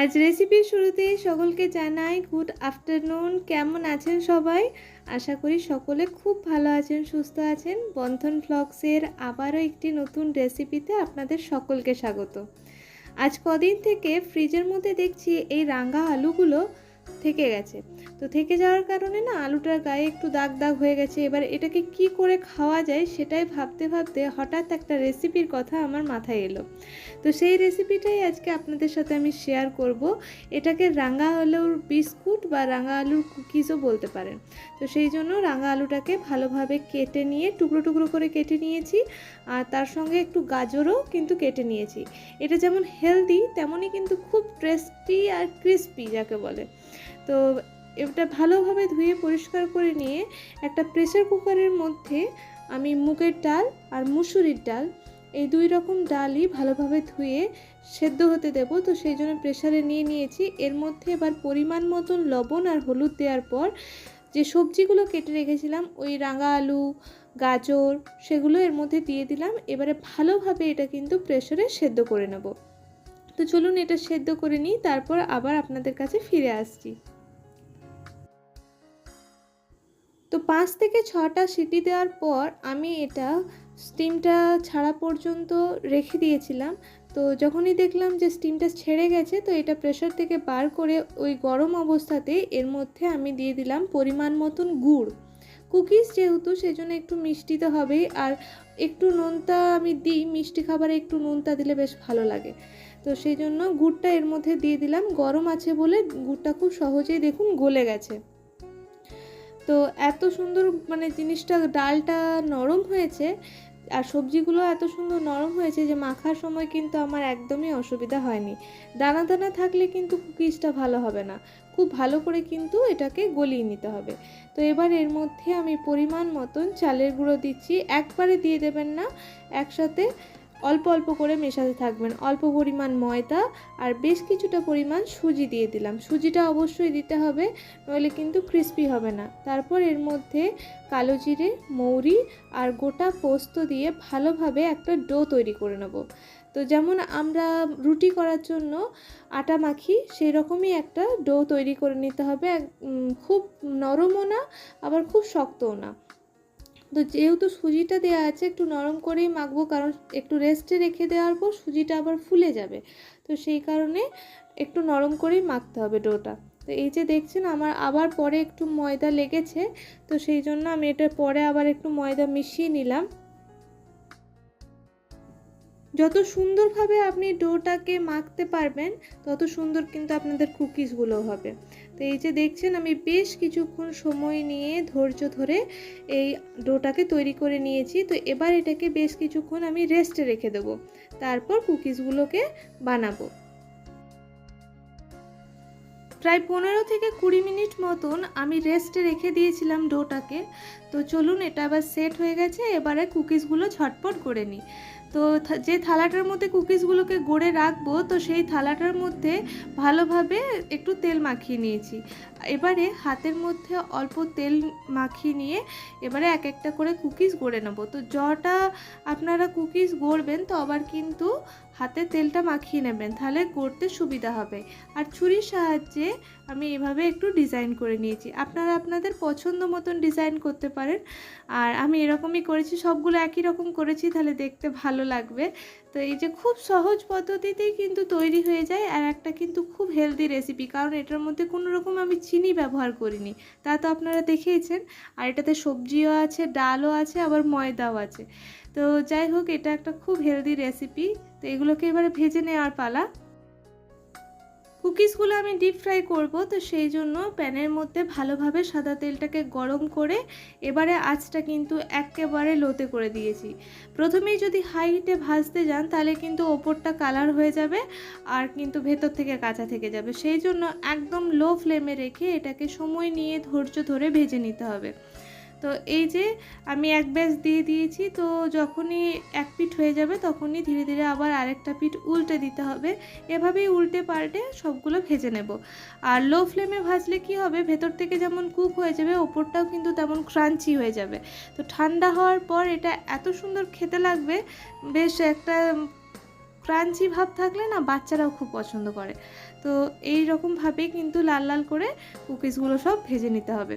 আজ রেসিপির শুরুতে সকলকে জানাই গুড আফটারনুন কেমন আছেন সবাই? আশা করি সকলে খুব ভালো আছেন, সুস্থ আছেন। বন্ধন ফ্লগসের আবারও একটি নতুন রেসিপিতে আপনাদের সকলকে স্বাগত। আজ কদিন থেকে ফ্রিজের মধ্যে দেখছি এই রাঙ্গা আলুগুলো থেকে গেছে। তো থেকে যাওয়ার কারণে না আলুটার গায়ে একটু দাগ দাগ হয়ে গেছে। এবার এটাকে কি করে খাওয়া যায় সেটাই ভাবতে ভাবতে হঠাৎ একটা রেসিপির কথা আমার মাথায় এলো। তো সেই রেসিপিটাই আজকে আপনাদের সাথে আমি শেয়ার করব। এটাকে রাঙা আলুর বিস্কুট বা রাঙা আলুর কুকিজও বলতে পারেন। তো সেই জন্য রাঙা আলুটাকে ভালোভাবে কেটে নিয়ে টুকরো টুকরো করে কেটে নিয়েছি। আর তার সঙ্গে একটু গাজরও কিন্তু কেটে নিয়েছি। এটা যেমন হেলদি তেমনই কিন্তু খুব টেস্টি আর ক্রিস্পি যাকে বলে। তো এটা ভালোভাবে ধুয়ে পরিষ্কার করে নিয়ে একটা প্রেসার কুকারের মধ্যে আমি মুগের ডাল আর মুসুরির ডাল, এই দুই রকম ডালই ভালোভাবে ধুয়ে সেদ্ধ হতে দেবো। তো সেই জন্য প্রেসারে নিয়ে নিয়েছি। এর মধ্যে এবার পরিমাণ মতন লবণ আর হলুদ দেওয়ার পর যে সবজিগুলো কেটে রেখেছিলাম, ওই রাঙা আলু, গাজর, সেগুলো এর মধ্যে দিয়ে দিলাম। এবারে ভালোভাবে এটা কিন্তু প্রেসারে সেদ্ধ করে নেব। তো চলুন এটা সেদ্ধ করে নিই, তারপর আবার আপনাদের কাছে ফিরে আসছি। তো পাঁচ থেকে ছটা সিটি দেওয়ার পর আমি এটা স্টিমটা ছাড়া পর্যন্ত রেখে দিয়েছিলাম। তো যখনই দেখলাম যে স্টিমটা ছেড়ে গেছে, তো এটা প্রেশার থেকে বার করে ওই গরম অবস্থাতে এর মধ্যে আমি দিয়ে দিলাম পরিমাণ মতন গুড়। কুকিজ যেহেতু সেজন্য একটু মিষ্টি তো হবেই, আর একটু নোনতা আমি দিই, মিষ্টি খাবারে একটু নোনতা দিলে বেশ ভালো লাগে। তো সেই জন্য গুড়টা এর মধ্যে দিয়ে দিলাম, গরম আছে বলে গুড়টা খুব সহজেই দেখুন গলে গেছে। তো এত সুন্দর মানে জিনিসটা, ডালটা নরম হয়েছে আর সবজিগুলো এত সুন্দর নরম হয়েছে যে মাখার সময় কিন্তু আমার একদমই অসুবিধা হয়নি। দানা দানা থাকলে কিন্তু কুকিজটা ভালো হবে না। খুব ভালো করে কিন্তু এটাকে গলিয়ে নিতে হবে। তো এবার এর মধ্যে আমি পরিমাণ মতন চালের গুঁড়ো দিচ্ছি। একবারে দিয়ে দেবেন না, একসাথে অল্প অল্প করে মেশাতে থাকবেন। অল্প পরিমাণ ময়দা আর বেশ কিছুটা পরিমাণ সুজি দিয়ে দিলাম। সুজিটা অবশ্যই দিতে হবে, নইলে কিন্তু ক্রিস্পি হবে না। তারপর এর মধ্যে কালো জিরে, মৌরি আর গোটা পোস্ত দিয়ে ভালোভাবে একটা ডো তৈরি করে নেব। তো যেমন আমরা রুটি করার জন্য আটা মাখি সেই রকমই একটা ডো তৈরি করে নিতে হবে। খুব নরমও না, আবার খুব শক্তও না। তো যেহেতু সুজিটা দেওয়া আছে, একটু নরম করেই মাখবো, কারণ একটু রেস্টে রেখে দেওয়ার পর সুজিটা আবার ফুলে যাবে। তো সেই কারণে একটু নরম করেই মাখতে হবে ডোটা। তো এই যে দেখছেন, আমার আবার পরে একটু ময়দা লেগেছে, তো সেই জন্য আমি এটা পরে আবার একটু ময়দা মিশিয়ে নিলাম। যত সুন্দরভাবে আপনি ডোটাকে মাখতে পারবেন, তত সুন্দর কিন্তু আপনাদের কুকিজগুলো হবে। তো এই যে দেখছেন, আমি বেশ কিছুক্ষণ সময় নিয়ে ধৈর্য ধরে এই ডোটাকে তৈরি করে নিয়েছি। তো এবার এটাকে বেশ কিছুক্ষণ আমি রেস্টে রেখে দেবো। তারপর কুকিজগুলোকে বানাবো। প্রায় পনেরো থেকে কুড়ি মিনিট মতন আমি রেস্টে রেখে দিয়েছিলাম ডোটাকে। তো চলুন, এটা আবার সেট হয়ে গেছে, এবারে কুকিজগুলো ঝটপট করে নিই। তো যে থালাটার মধ্যে কুকিজগুলোকে গড়ে রাখব, তো সেই থালাটার মধ্যে ভালোভাবে একটু তেল মাখিয়ে নিয়েছি। এবারে হাতের মধ্যে অল্প তেল মাখিয়ে নিয়ে এবারে এক একটা করে কুকিজ গড়ে নেব। তো জটা আপনারা কুকিজ গড়বেন, তো আবার কিন্তু হাতে তেলটা মাখিয়ে নেবেন, তাহলে গড়তে সুবিধা হবে। আর ছুরির সাহায্যে আমি এভাবে একটু ডিজাইন করে নিয়েছি। আপনারা আপনাদের পছন্দ মতন ডিজাইন করতে পারেন। আর আমি এরকমই করেছি, সবগুলো একই রকম করেছি, তাহলে দেখতে ভালো লাগবে। তো এই যে খুব সহজ পদ্ধতিতেই কিন্তু তৈরি হয়ে যায় আর একটা কিন্তু খুব হেলদি রেসিপি কারণ এটার মধ্যে কোনো রকম আমি চিনি ব্যবহার করিনি। তা তো আপনারা দেখেইছেন। আর এটাতে সবজিও আছে, ডালও আছে, আবার ময়দাও আছে। তো যাই হোক, এটা একটা খুব হেলদি রেসিপি তো এগুলোকে এবারে ভেজে নেওয়ার পালা। কুকিজগুলো আমি ডিপ ফ্রাই করব, তো সেই জন্য প্যানের মধ্যে ভালোভাবে সাদা তেলটাকে গরম করে এবারে আঁচটা কিন্তু একেবারে লোতে করে দিয়েছি। প্রথমেই যদি হাই হিটে ভাজতে যান, তাহলে কিন্তু ওপরটা কালার হয়ে যাবে আর কিন্তু ভেতর থেকে কাঁচা থেকে যাবে। সেই জন্য একদম লো ফ্লেমে রেখে এটাকে সময় নিয়ে ধৈর্য ধরে ভেজে নিতে হবে। তো এই যে আমি এক ব্যাচ দিয়ে দিয়েছি, তো যখনই এক পিঠ হয়ে যাবে তখনই ধীরে ধীরে আবার আরেকটা পিঠ উল্টে দিতে হবে। এভাবেই উল্টে পাল্টে সবগুলো ভেজে নেব। আর লো ফ্লেমে ভাজলে কি হবে? ভেতর থেকে যেমন কুক হয়ে যাবে, ওপরটাও কিন্তু তেমন ক্রাঞ্চি হয়ে যাবে। তো ঠান্ডা হওয়ার পর এটা এত সুন্দর খেতে লাগবে, বেশ একটা ক্রাঞ্চি ভাব থাকলে না বাচ্চারাও খুব পছন্দ করে। তো এই রকমভাবেই কিন্তু লাল লাল করে কুকিজগুলো সব ভেজে নিতে হবে।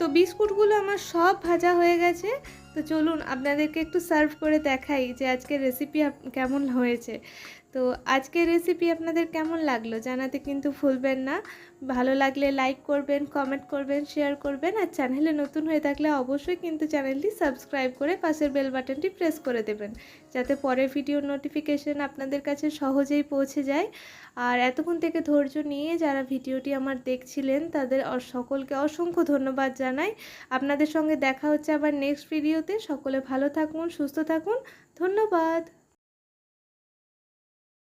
তো বিস্কুটগুলো আমার সব ভাজা হয়ে গেছে। তো চলুন আপনাদেরকে একটু সার্ভ করে দেখাই যে আজকের রেসিপি কেমন হয়েছে। তো আজকের রেসিপি আপনাদের কেমন লাগল জানাতে কিন্তু ভুলবেন না। ভালো লাগলে লাইক করবেন কমেন্ট করবেন শেয়ার করবেন আর চ্যানেলে নতুন হয়ে থাকলে অবশ্যই কিন্তু চ্যানেলটি সাবস্ক্রাইব করে পাশের বেল বাটনটি প্রেস করে দেবেন। যাতে পরের ভিডিওর নোটিফিকেশন আপনাদের কাছে সহজেই পৌঁছে যায়। আর এতক্ষণ থেকে ধৈর্য নিয়ে যারা ভিডিওটি আমার দেখছিলেন তাদের সকলকে অসংখ্য ধন্যবাদ জানাই। আপনাদের সঙ্গে দেখা হচ্ছে আবার নেক্সট সকলে ভালো থাকুন সুস্থ থাকুন। ধন্যবাদ।